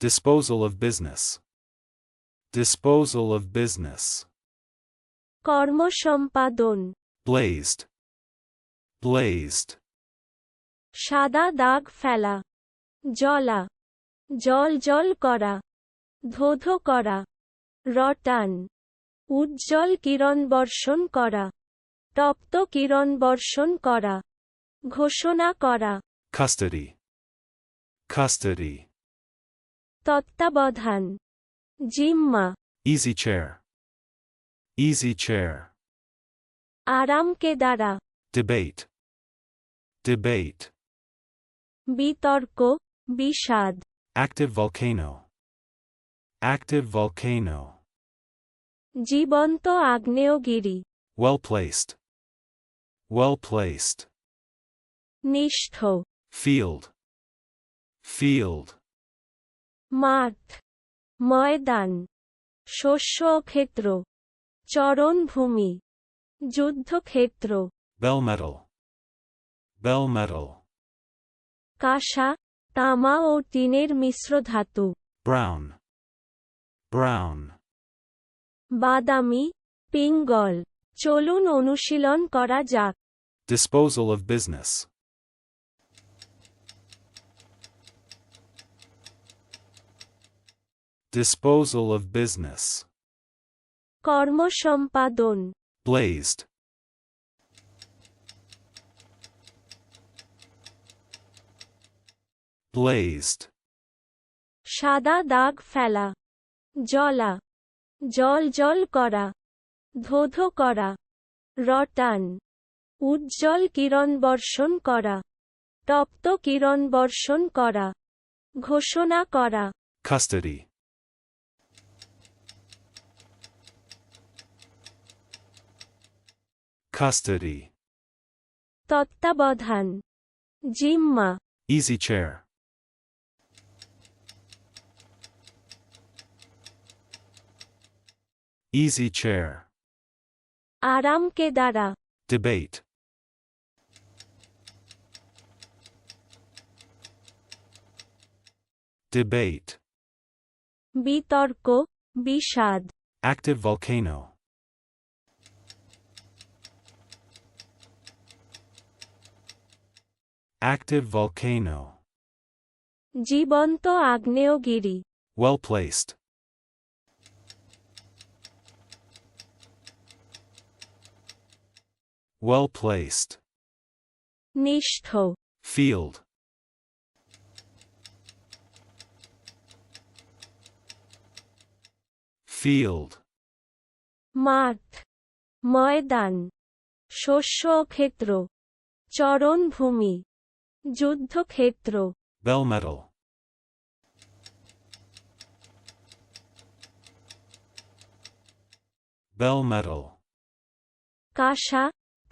Disposal of business. Disposal of business. কর্মসম্পাদন Blazed. Blazed. সাদা দাগ ফেলা জলা জল জল করা ধোধো করা রটান উজ্জ্বল কিরণ বর্ষণ করা তপ্ত কিরণ বর্ষণ করা ঘোষণা করা Custody. Custody. তত্ত্বাবধান জিম্মা Easy chair. Easy chair. আরামকে দ্বারা Debate. Debate. বিতর্ক বিষাদ Active volcano. Active volcano. জীবন্ত আগ্নেয়গিরি Well placed. Well placed. নিষ্ঠ Field. Field. মাঠ ময়দান শস্য ক্ষেত্র চরণভূমি যুদ্ধক্ষেত্র Bell metal. Bell metal. কাঁসা তামা ও টিনের মিশ্র ধাতু Brown. Brown. বাদামি পিঙ্গল চলুন অনুশীলন করা যাক Disposal of business. Disposal of business. কর্মসম্পাদন। Blazed. Blazed. সাদা দাগ ফেলা। জলা জল জল করা। ধোধো করা। রটান। উজ্জ্বল কিরণ বর্ষণ করা। তপ্ত কিরণ বর্ষণ করা। ঘোষণা করা। Custody. Custody. তত্ত্বাবধান জিম্মা Easy chair. Easy chair. আরামকে দ্বারা Debate. Debate. বিতর্ক বিষাদ Active volcano. Active volcano. জীবন্ত আগ্নেয়গিরি Well placed. Well placed. নিষ্ঠ Field. Field. মাঠ ময়দান শস্য ক্ষেত্র চরণভূমি যুদ্ধক্ষেত্র Bell metal. Bell metal. কাঁসা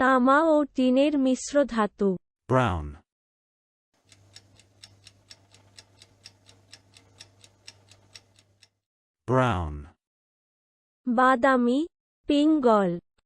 তামা ও টিনের মিশ্র ধাতু Brown. Brown. বাদামি পিঙ্গল